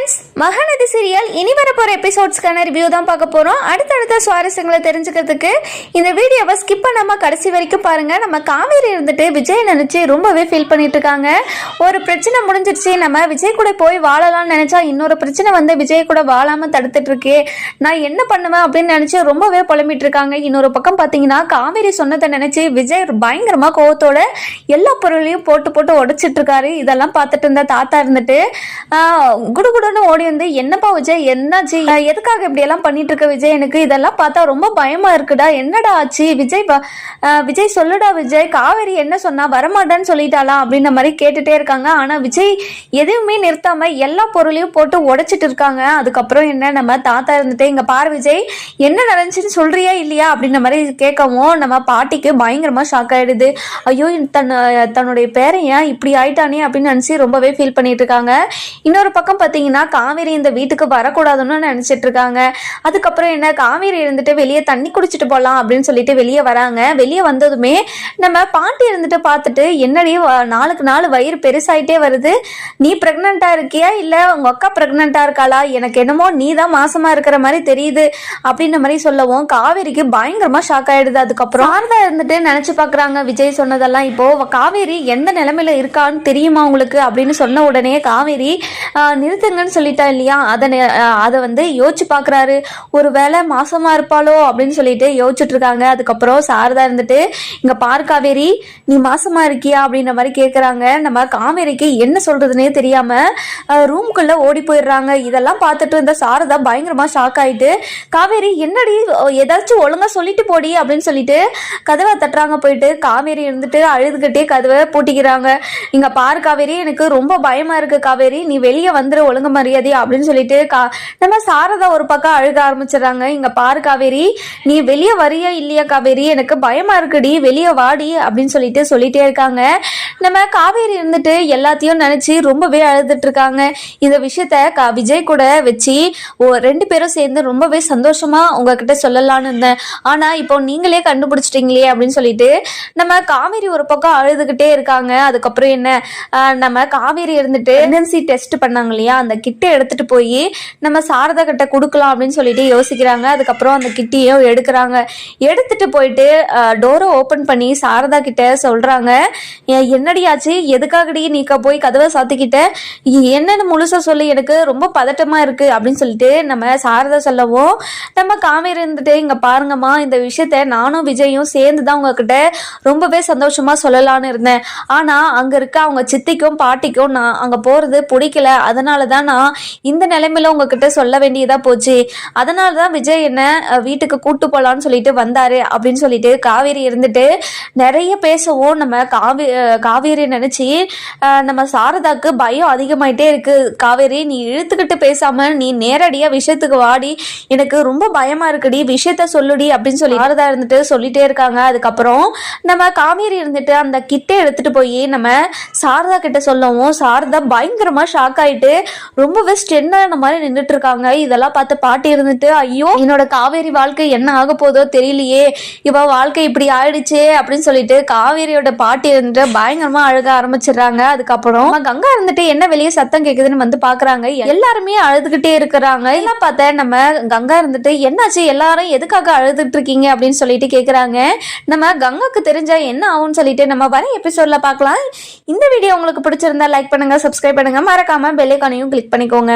Friends Mahanadi serial இனி வரப்போகிற எபிசோட்ஸ்க்கான review தான் பார்க்க போகிறோம் அடுத்தடுத்த சுவாரஸ்யங்களை தெரிஞ்சுக்கிறதுக்கு இந்த வீடியோவை ஸ்கிப் பண்ணாமல் கடைசி வரைக்கும் பாருங்கள் நம்ம காவேரி இருந்துட்டு விஜய் நினச்சி ரொம்பவே ஃபீல் பண்ணிட்டு இருக்காங்க. ஒரு பிரச்சனை முடிஞ்சிருச்சு நம்ம விஜய் கூட போய் வாழலாம்னு நினச்சா இன்னொரு பிரச்சனை வந்து விஜய் கூட வாழாமல் தடுத்துட்டு இருக்கே. நான் என்ன பண்ணுவேன் அப்படின்னு நினச்சி ரொம்பவே புலம்பிட்டு இருக்காங்க. இன்னொரு பக்கம் பார்த்தீங்கன்னா காவேரி சொன்னதை நினச்சி விஜய் பயங்கரமாக கோவத்தோட எல்லா பொருளையும் போட்டு போட்டு உடச்சிட்டு இருக்காரு. இதெல்லாம் பார்த்துட்டு இருந்த தாத்தா இருந்துட்டு ஆஹ், குடுகுடுன்னு ஓடி வந்து என்னப்பா விஜய் என்னாச்சு எதுக்காக இப்படி எல்லாம் பண்ணிட்டு இருக்க விஜய்? எனக்கு இதெல்லாம் பார்த்தா ரொம்ப பயமா இருக்குடா. என்னடா ஆச்சு? விஜய் விஜய் சொல்லுடா விஜய். காவேரி என்ன சொன்னா வரமாட்டேன்னு சொல்லிட்டாளா? அப்படின்ற மாதிரி கேட்டுட்டே இருக்காங்க. ஆனா விஜய் எதுவுமே நிறுத்தாம எல்லா பொருளையும் போட்டு உடைச்சிட்டு இருக்காங்க. அதுக்கப்புறம் என்ன நம்ம தாத்தா இருந்துட்டு இங்க பார் விஜய் என்ன நடந்துச்சுன்னு சொல்றியா இல்லையா? அப்படின்ற மாதிரி கேட்கவும் நம்ம பாட்டிக்கு பயங்கரமா ஷாக் ஆயிடுது. ஐயோ தன் தன்னுடைய பேரையன் ஏன் இப்படி ஆயிட்டானே? அப்படின்னு நினச்சி ரொம்பவே ஃபீல் பண்ணிட்டு இருக்காங்க. இன்னொரு பக்கம் பார்த்தீங்கன்னா காவேரி இந்த வீட்டுக்கு வரக்கூடாதுன்னு நினச்சிட்டு இருக்காங்க அதுக்கப்புறம் என்ன காவேரி இருந்துட்டு வெளியே தண்ணி குடிச்சிட்டு போகலாம் அப்படின்னு சொல்லிட்டு வெளியே வராங்க. வெளியே வந்ததுமே நம்ம பாட்டி இருந்துட்டு பார்த்துட்டு என்னடி நாளுக்கு நாள் வயிறு பெருசாயிட்டே வருது. நீ ப்ரெக்னெண்ட்டாக இருக்கியா? இல்லை உங்கள் அக்கா ப்ரெக்னெண்ட்டாக இருக்காளா? எனக்கு என்னமோ நீ தான் மாசமா இருக்கிற மாதிரி தெரியுது. அப்படின்ற மாதிரி சொல்லவும் காவேரிக்கு பயங்கரமா ஷாக் ஆயிடுது. அதுக்கப்புறம் சாரதா இருந்துட்டு நினைச்சு பாக்குறாங்க விஜய் சொன்னதெல்லாம் இப்போ காவேரி எந்த நிலைமையில இருக்கான்னு தெரியுமா உங்களுக்கு? அப்படின்னு சொன்ன உடனே காவேரி நிறுத்துங்க நிறுத்துங்கன்னு சொல்லிட்டா இல்லையா? அதை அதை வந்து யோசிச்சு பார்க்குறாரு ஒரு வேளை மாசமா இருப்பாளோ அப்படின்னு சொல்லிட்டு யோசிச்சுட்டு இருக்காங்க. அதுக்கப்புறம் சாரதா இருந்துட்டு இங்க பார் காவேரி நீ மாசமா இருக்கியா அப்படின்ற மாதிரி கேட்குறாங்க நம்ம காவேரிக்கு என்ன சொல்கிறதுனே தெரியாம ரூம்குள்ள ஓடி போயிடுறாங்க. இதெல்லாம் பார்த்துட்டு இருந்த சாரதா பயங்கரமா ஷாக் ஆயிட்டு காவேரி என்னடி ஏதாச்சும் ஒழுங்கா சொல்லிட்டு போடி அப்படின்னு சொல்லிட்டு கதவை தட்டுறாங்க போயிட்டு காவேரி இருந்துட்டு அழுதுகிட்டே கதவை பூட்டிக்கிறாங்க. இங்க பார் காவேரி எனக்கு ரொம்ப பயமா இருக்கு காவேரி. நீ வெளியே வந்துரு ஒழுங்கு மரியாதை அப்படின்னு சொல்லிட்டு கா நம்ம சாரதா ஒரு பக்கம் அழுக ஆரம்பிச்சிடுறாங்க. இங்க பாரு காவேரி நீ வெளியே வரியா இல்லையா காவேரி? எனக்கு பயமா இருக்குடி வெளியே வாடி அப்படின்னு சொல்லிட்டு சொல்லிட்டே இருக்காங்க. நம்ம காவேரி இருந்துட்டு எல்லாத்தையும் நினைச்சு ரொம்பவே அழுதுட்டு இருக்காங்க. இந்த விஷயத்த கா விஜய் கூட வச்சு ஓ ரெண்டு பேரும் சேர்ந்து ரொம்பவே சந்தோஷமா உங்ககிட்ட சொல்லலாம்னு இருந்தேன். ஆனா இப்போ நீங்களே கண்டுபிடிச்சிட்டீங்களே அப்படின்னு சொல்லிட்டு நம்ம காவேரி ஒரு பக்கம் அழுதுகிட்டே இருக்காங்க. அதுக்கப்புறம் என்ன? நம்ம காவேரி இருந்துட்டு பிரெக்னன்சி டெஸ்ட் பண்ணாங்க இல்லையா? அந்த கிட்ட எடுத்துட்டு போய் நம்ம சாரதா கிட்ட கொடுக்கலாம் அப்படின்னு சொல்லிட்டு யோசிக்கிறாங்க. அதுக்கப்புறம் அந்த கிட்டியும் எடுக்கிறாங்க. எடுத்துட்டு போயிட்டு டோரை ஓப்பன் பண்ணி சாரதா கிட்ட சொல்கிறாங்க என்னடியாச்சு எதுக்காகடி நீக்க போய் கதவை சாத்திக்கிட்ட? என்னென்னு முழுசாக சொல்லி. எனக்கு ரொம்ப பதட்டமாக இருக்குது அப்படின்னு சொல்லிட்டு நம்ம சாரதா சொல்லவும் நம்ம காவேரி இருந்துட்டு இங்கே பாருங்கம்மா. இந்த விஷயத்த நானும் விஜயும் சேர்ந்து தான் உங்ககிட்ட ரொம்பவே சந்தோஷமாக சொல்லலான்னு இருந்தேன். ஆனால் அங்கே இருக்க அவங்க சித்திக்கும் பாட்டிக்கும் நான் அங்கே போகிறது பிடிக்கல. அதனால தான் நான் இந்த நிலைமையில உங்ககிட்ட சொல்ல வேண்டியதா போச்சு. அதனால தான் விஜய் என்ன வீட்டுக்கு கூட்டு போகலான்னு சொல்லிட்டு வந்தாரு அப்படின்னு சொல்லிட்டு காவேரி இருந்துட்டு நிறைய பேசவும் நம்ம காவி காவேரி நினைச்சு நம்ம சாரதாக்கு பயம் அதிகமாயிட்டே இருக்கு. காவேரி நீ இழுத்துக்கிட்டு பேசாம நீ நேரடியா விஷயத்துக்கு வாடி. எனக்கு ரொம்ப பயமா இருக்குடி விஷயத்த சொல்லுடி அப்படின்னு சொல்லி சாரதா இருந்துட்டு சொல்லிட்டே இருக்காங்க. அதுக்கப்புறம் நம்ம காவேரி இருந்துட்டு அந்த கிட்டே எடுத்துட்டு போய் நம்ம சாரதா கிட்ட சொல்லவும் சாரதா பயங்கரமா ஷாக் ஆயிட்டு ரொம்பவே ஸ்டென்னான மாதிரி நின்றுட்டு இருக்காங்க இதெல்லாம் பார்த்து பாட்டி இருந்துட்டு ஐயோ என்னோட காவேரி வாழ்க்கை என்ன ஆக போதோ தெரியலையே. இவ வாழ்க்கை இப்படி ஆயிடுச்சே அப்படின்னு சொல்லிட்டு காவேரியோட பாட்டி இருந்துட்டு பயங்கரமா அழுக ஆரம்பிச்சிடுறாங்க. அதுக்கப்புறம் கங்கா இருந்துட்டு என்ன வெளியே சத்தம் கேக்குதுன்னு வந்து பாக்குறாங்க. எல்லாருமே அழுதுகிட்டே இருக்கிறாங்க. எல்லாம் பார்த்தா நம்ம கங்கா இருந்துட்டு என்னாச்சு? எல்லாரும் எதுக்காக அழுதுட்டு இருக்கீங்க அப்படின்னு சொல்லிட்டு கேக்குறாங்க. நம்ம கங்காக்கு தெரிஞ்சா என்ன ஆகும்னு சொல்லிட்டு நம்ம வர எபிசோட்ல பார்க்கலாம் இந்த வீடியோ உங்களுக்கு பிடிச்சிருந்தா லைக் பண்ணுங்க சப்ஸ்கிரைப் பண்ணுங்க. மறக்காம பெல்லைக்கானையும் கிளிக் பண்ணிக்கோங்க.